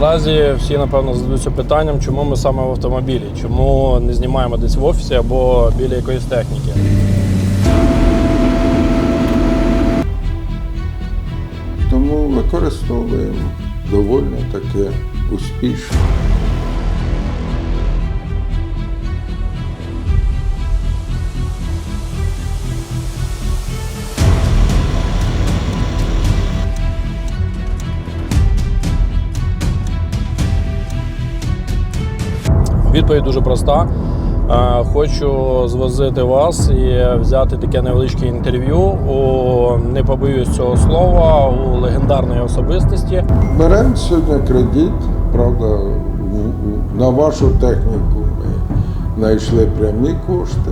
Наразі всі напевно задаються питанням, чому ми саме в автомобілі, чому не знімаємо десь в офісі або біля якоїсь техніки. Тому використовуємо доволі таке успішно. Відповідь дуже проста. Е, Хочу звозити вас і взяти таке невеличке інтерв'ю у не побоюсь цього слова у легендарної особистості. Беремо сьогодні кредит, правда, на вашу техніку ми знайшли прямі кошти.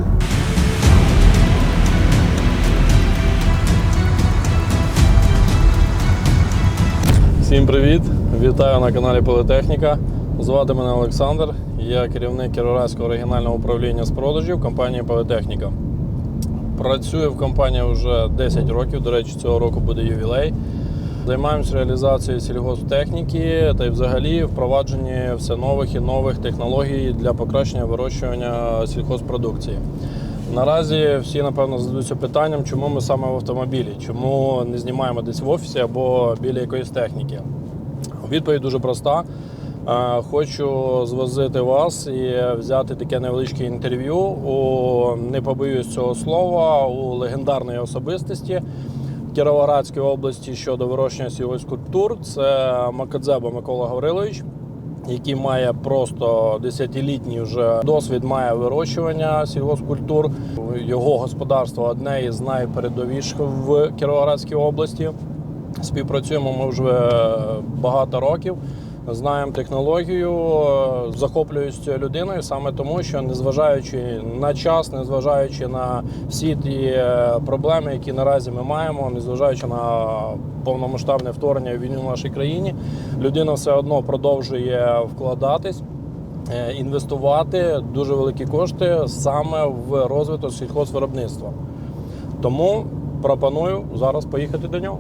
Всім привіт! Вітаю на каналі Політехніка. Звати мене Олександр. Я керівник Кіровоградського регіонального управління з продажів компанії Політехніка. Працюю в компанії вже 10 років. До речі, цього року буде ювілей. Займаємось реалізацією сільгосптехніки та й взагалі впровадженні все нових і нових технологій для покращення вирощування сільхозпродукції. Наразі всі напевно задаються питанням, чому ми саме в автомобілі, чому не знімаємо десь в офісі або біля якоїсь техніки. Відповідь дуже проста. Е, Хочу звозити вас і взяти таке невеличке інтерв'ю у не побоюсь цього слова у легендарної особистості Кіровоградської області щодо вирощення сільгоспкультур. Це Макадзеба Микола Гаврилович, який має просто десятилітній вже досвід має вирощування сільгоспкультур. Його господарство одне із найпередовіших в Кіровоградській області. Співпрацюємо ми вже багато років. Знаємо технологію, е, захоплююсь людиною саме тому, що незважаючи на час, незважаючи на всі ті е, проблеми, які наразі ми маємо, незважаючи на повномасштабне вторгнення в війну в нашій країні, людина все одно продовжує вкладатись. е, Інвестувати дуже великі кошти саме в розвиток сільхозвиробництва. Тому пропоную зараз поїхати до нього.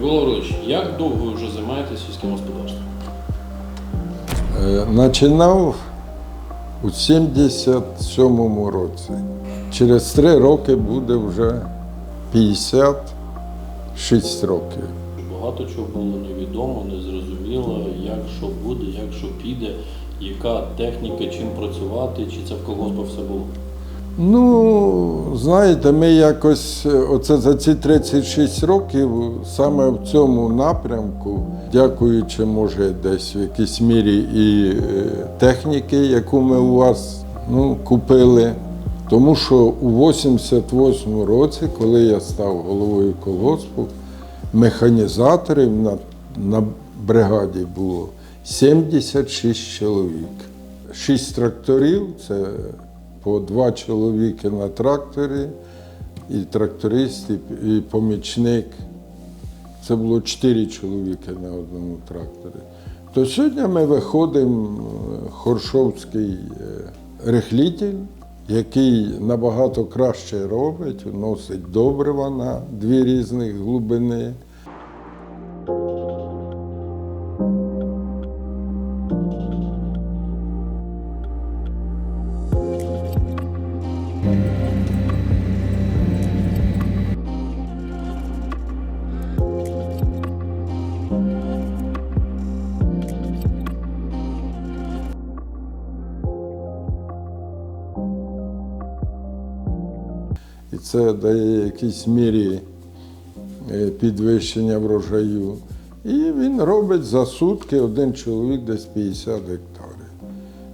Микола Григорович, як довго ви вже займаєтесь сільським господарством? Е, Починав у 77-му році. Через три роки буде вже 56 років. Багато чого було невідомо, незрозуміло, як що буде, як що піде, яка техніка, чим працювати, чи це в колгоспах все було. Ну, знаєте, ми якось е, оце за ці 36 років саме в цьому напрямку, дякуючи, може, десь в якійсь мірі і е, техніки, яку ми у вас ну, купили. Тому що у 88-му році, коли я став головою колгоспу, механізаторів на, на бригаді було 76 чоловік. Шість тракторів це по два чоловіки на тракторі, і тракторист, і, помічник. Це було чотири чоловіки на одному тракторі. То сьогодні ми виходимо е, Хоршовський е, рихлітель, який набагато краще робить, вносить добрива на дві різних глибини. Це дає якійсь мірі е, підвищення врожаю. І він робить за сутки один чоловік десь 50 гектарів.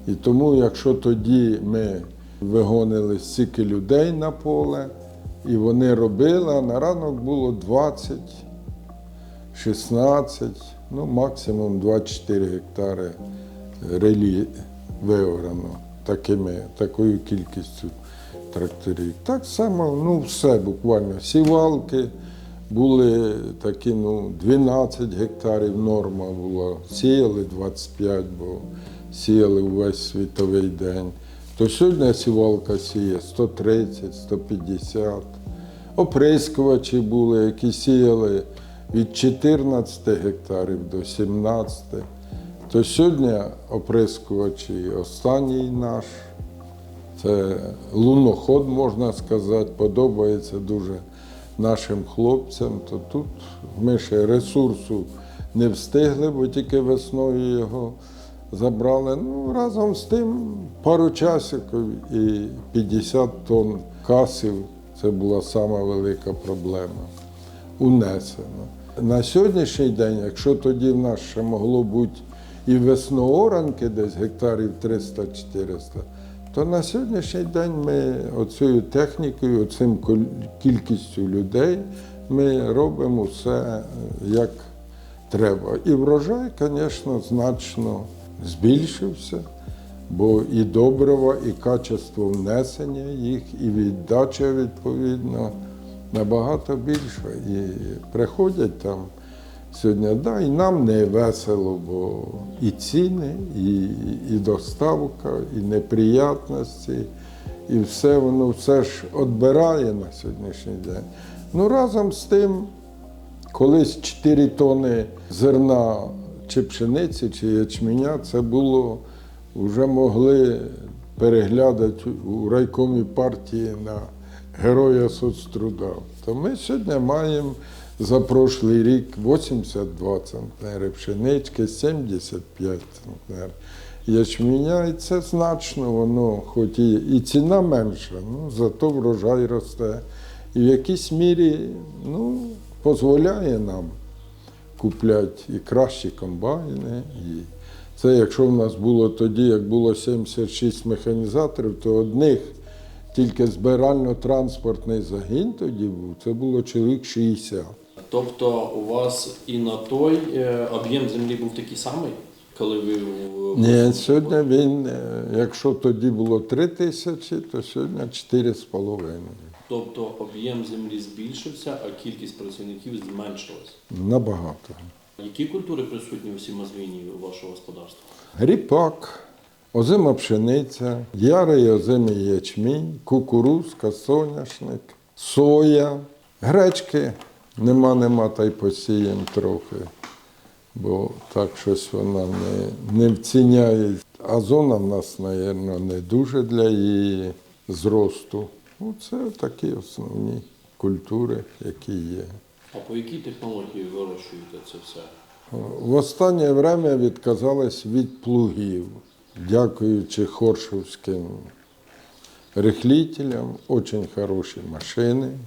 І тому, якщо тоді ми вигонили стільки людей на поле, і вони робили, а на ранок було 20, 16, ну максимум 24 гектари релі виорано такими, такою кількістю тракторів. Так само, ну все буквально. Сівалки були такі, ну, 12 гектарів норма була. Сіяли 25, бо сіяли увесь світовий день. То сьогодні сівалка сіє 130, 150. Оприскувачі були, які сіяли від 14 гектарів до 17. То сьогодні оприскувачі останній наш. Це луноход, можна сказати, подобається дуже нашим хлопцям. То тут ми ще ресурсу не встигли, бо тільки весною його забрали. Ну, разом з тим пару часиків і 50 тонн касів це була сама велика проблема. Унесено. На сьогоднішній день, якщо тоді в нас ще могло бути і веснооранки десь гектарів 300-400, то на сьогоднішній день ми оцією технікою, оцим кількістю людей, ми робимо все е, як треба. І врожай, звісно, значно збільшився, бо і добрива, і качество внесення їх, і віддача відповідно набагато більше. І приходять там сьогодні, да, і нам не весело, бо і ціни, і, і доставка, і неприятності, і все воно все ж відбирає на сьогоднішній день. Ну разом з тим, колись 4 тони зерна чи пшениці, чи ячменя, це було вже могли переглядати у райкомі партії на героя соцтруда. То ми сьогодні маємо за прошлий рік 82 центнери пшенички, 75 центнер ячменя, і це значно, воно, хоч і, і ціна менша, ну, зато врожай росте. І в якійсь мірі ну, дозволяє нам купляти і кращі комбайни. І це якщо в нас було тоді, як було 76 механізаторів, то одних тільки збирально-транспортний загін тоді був, це було чоловік 60. Тобто у вас і на той е, об'єм землі був такий самий, коли ви Ні, сьогодні він, е, якщо тоді було 3 тисячі, то сьогодні 4,5. Тобто об'єм землі збільшився, а кількість працівників зменшилась. Набагато. Які культури присутні у сімозвійні у вашого господарства? Гріпак, озима пшениця, ярий озимий ячмінь, кукурузка, соняшник, соя, гречки. Нема, нема, та й посіємо трохи. Бо так щось вона не, не вціняє. А зона в нас, мабуть, не дуже для її зросту. Ну, це такі основні культури, які є. А по якій технології вирощуєте це все? В останнє время відказались від плугів, дякуючи хоршовським рихлітелям, дуже хороші машини.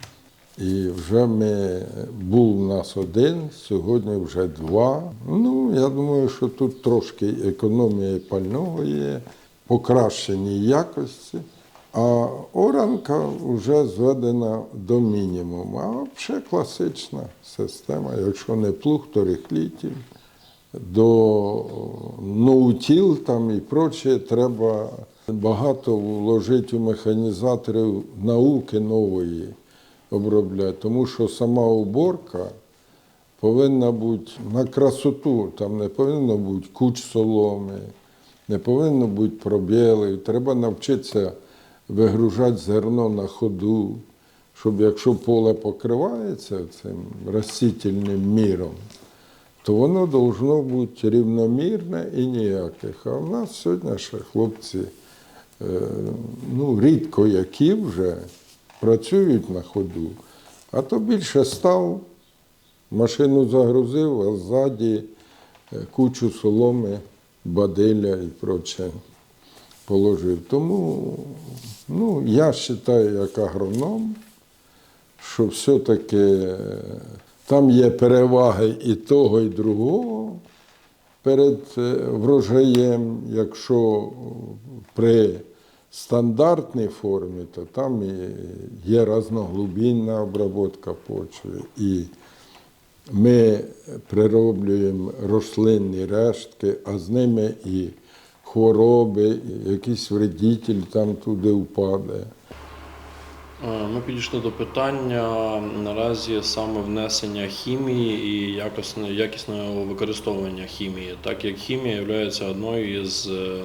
І вже ми був у нас один, сьогодні вже два. Ну, я думаю, що тут трошки економія пального є, покращення якості. А оранка вже зведена до мінімуму. А взагалі класична система. Якщо не плуг, то рихлітель. До ноутіл там і прочее треба багато вложити у механізаторів науки нової обробляти, тому що сама уборка повинна бути на красоту, там не повинно бути куч соломи, не повинно бути пробілів. Треба навчитися вигружати зерно на ходу, щоб якщо поле покривається цим растительним міром, то воно должно бути рівномірне і ніяких. А в нас сьогодні ще хлопці е, ну, рідко які вже працюють на ходу, а то більше став, машину загрузив, а ззаді е, кучу соломи, бадиля і проче положив. Тому ну, я вважаю, як агроном, що все-таки е, там є переваги і того, і другого перед е, врожаєм, якщо при стандартній формі, то там є разноглубінна обробка почви. І ми прироблюємо рослинні рештки, а з ними і хвороби, і якийсь вредитель там туди впаде. Е, Ми підійшли до питання наразі саме внесення хімії і якісного використовування хімії, так як хімія є одною із е,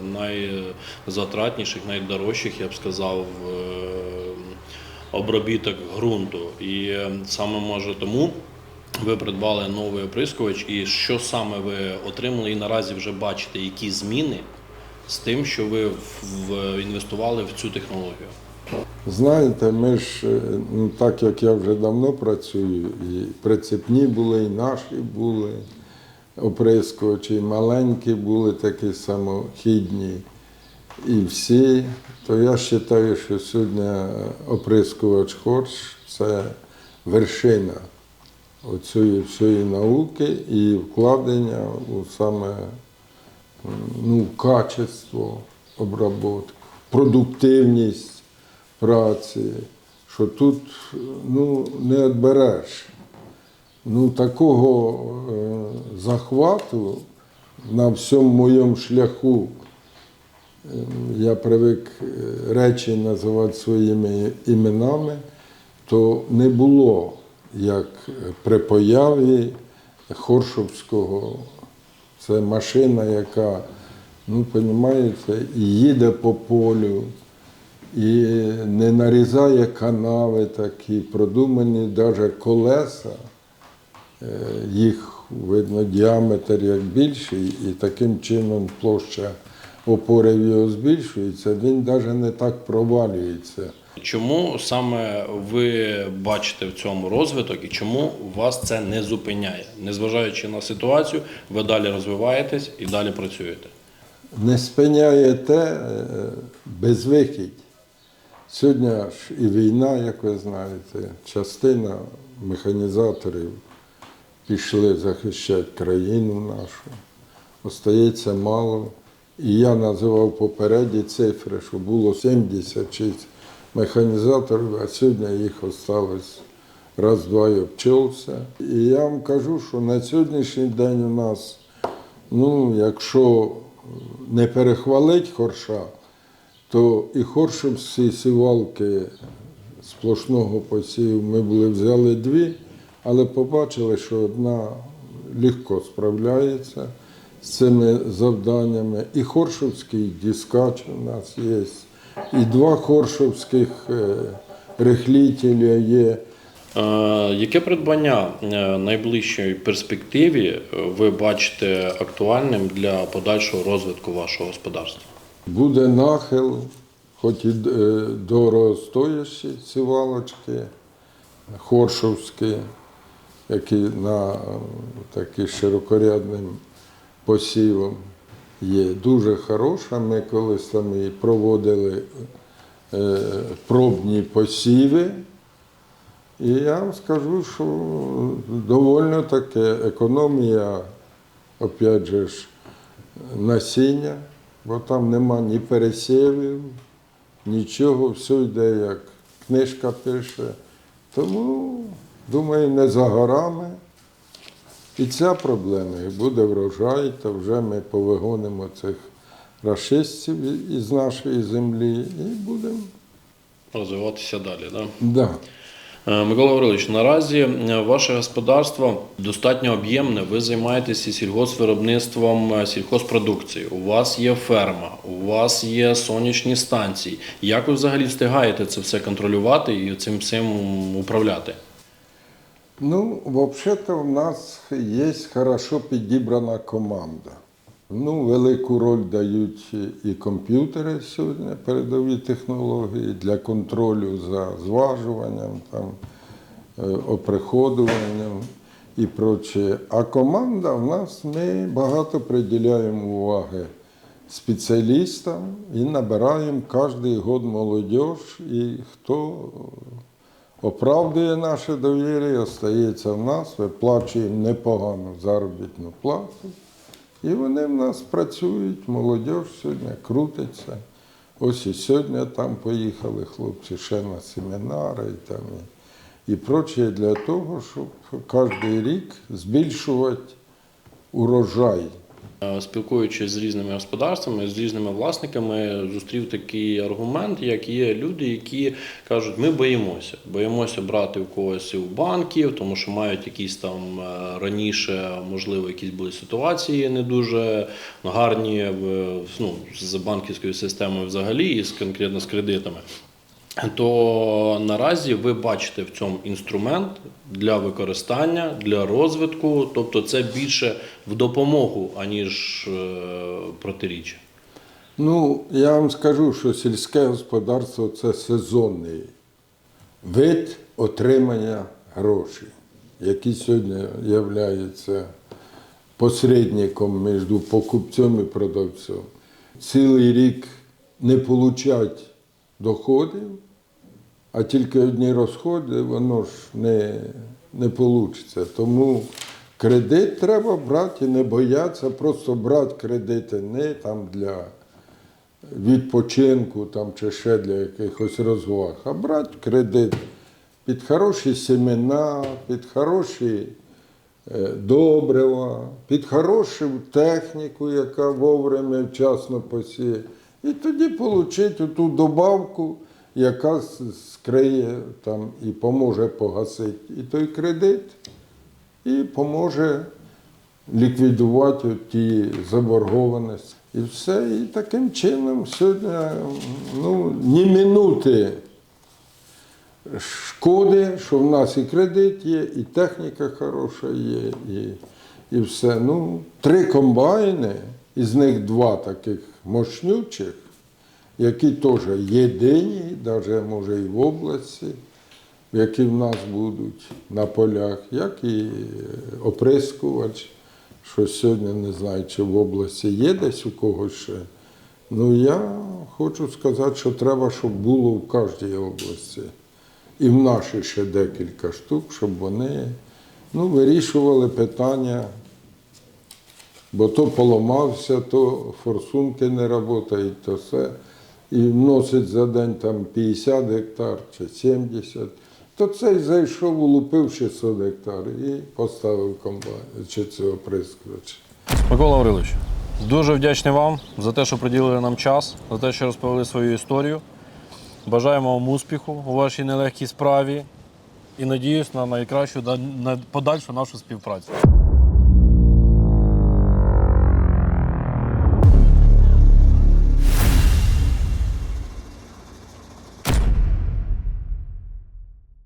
найзатратніших, найдорожчих, я б сказав, е, обробіток ґрунту. І саме може тому ви придбали новий оприскувач, і що саме ви отримали, і наразі вже бачите, які зміни з тим, що ви інвестували в цю технологію. Знаєте, ми ж, е, ну так як я вже давно працюю, і прицепні були, і наші були оприскувачі, і маленькі були такі самохідні, і всі, то я вважаю, що сьогодні оприскувач Хорш це вершина оцієї всієї науки і вкладення у саме ну, качество обробки, продуктивність праці, що тут ну, не відбереш. Ну, такого е, захвату на всьому моєму шляху. е, Я привик е, речі називати своїми іменами, то не було як при появі Хоршовського. Це машина, яка, ну, розумієте, їде по полю, і не нарізає канави такі, продумані навіть колеса, Е, їх видно діаметр як більший, і таким чином площа опори його збільшується, він навіть не так провалюється. Чому саме ви бачите в цьому розвиток і чому вас це не зупиняє? Незважаючи на ситуацію, ви далі розвиваєтесь і далі працюєте. Не спиняє те е, безвихідь. Сьогодні ж і війна, як ви знаєте, частина механізаторів пішли захищати країну нашу. Остається мало. І я називав попередні цифри, що було 76 механізаторів, а сьогодні їх осталось раз-два і обчився. І я вам кажу, що на сьогоднішній день у нас, ну, якщо не перехвалить хорша, то і хоршовські сівалки сплошного посіву ми були взяли дві, але побачили, що одна легко справляється з цими завданнями. І хоршовський дискач у нас є, і два хоршовських е, рихлітеля є. Е, яке придбання е, найближчої перспективі ви бачите актуальним для подальшого розвитку вашого господарства? Буде нахил, хоч і е, дорогостоящі сівалочки, хоршовські, які на е, такі широкорядним посівом є. Дуже хороша. Ми колись там і проводили е, пробні посіви. І я вам скажу, що довольно таке економія, опять же насіння, бо там нема ні пересівів, нічого, все йде, як книжка пише. Тому, думаю, не за горами. І ця проблема, як буде врожай, то вже ми повигонимо цих рашистів із нашої землі і будемо. Розвиватися далі, так? Да. Е, Микола Гаврилович, наразі е, ваше господарство достатньо об'ємне. Ви займаєтеся сільгоспвиробництвом е, сільхозпродукції. У вас є ферма, у вас є сонячні станції. Як ви взагалі встигаєте це все контролювати і цим всім управляти? Ну, взагалі-то в нас є хорошо підібрана команда. Ну, велику роль дають і комп'ютери сьогодні, передові технології для контролю за зважуванням, там, е, оприходуванням і проче. А команда в нас ми багато приділяємо уваги спеціалістам і набираємо кожен год молодь, і хто оправдує наше довір'я, остається в нас, виплачуємо непогану заробітну плату. І вони в нас працюють, молодь сьогодні крутиться. Ось і сьогодні там поїхали хлопці ще на семінари і там і, і прочее для того, щоб кожен рік збільшувати урожай Спілкуючись з різними господарствами, з різними власниками, зустрів такий аргумент, як є люди, які кажуть, ми боїмося. Боїмося брати у когось у банків, тому що мають якісь там е, раніше, можливо, якісь були ситуації не дуже гарні е, ну, з банківською системою взагалі і конкретно з кредитами. То наразі ви бачите в цьому інструмент для використання, для розвитку, тобто це більше в допомогу, аніж е, протиріччя. Ну, я вам скажу, що сільське господарство це сезонний вид отримання грошей, який сьогодні є посередником між покупцем і продавцем. Цілий рік не получать доходів, а тільки одні розходи, воно ж не, вийде. Тому кредит треба брати і не боятися, просто брати кредити не там для відпочинку там, чи ще для якихось розваг, а брати кредит під хороші семена, під хороші е, добрива, під хорошу техніку, яка вовремя вчасно посіє. І тоді отримати ту добавку, яка скриє там і поможе погасити і той кредит, і поможе ліквідувати ті заборгованості. І все. І таким чином сьогодні ну, ні минути шкоди, що в нас і кредит є, і техніка хороша є, і, і все. Ну, три комбайни, із них два таких мощнючих, які теж єдині, навіть може і в області, які в нас будуть на полях, як і е, оприскувач, що сьогодні не знаю, чи в області є десь у когось ще. Ну я хочу сказати, що треба, щоб було в кожній області. І в нашій ще декілька штук, щоб вони ну, вирішували питання, бо то поламався, то форсунки не працюють, то все. І вносить за день там 50 гектар чи 70. То цей зайшов, улупив 600 гектар і поставив комбайн чи цього прискоча. Микола Гаврилович, дуже вдячний вам за те, що приділили нам час, за те, що розповіли свою історію. Бажаємо вам успіху у вашій нелегкій справі і надіюсь на найкращу на подальшу нашу співпрацю.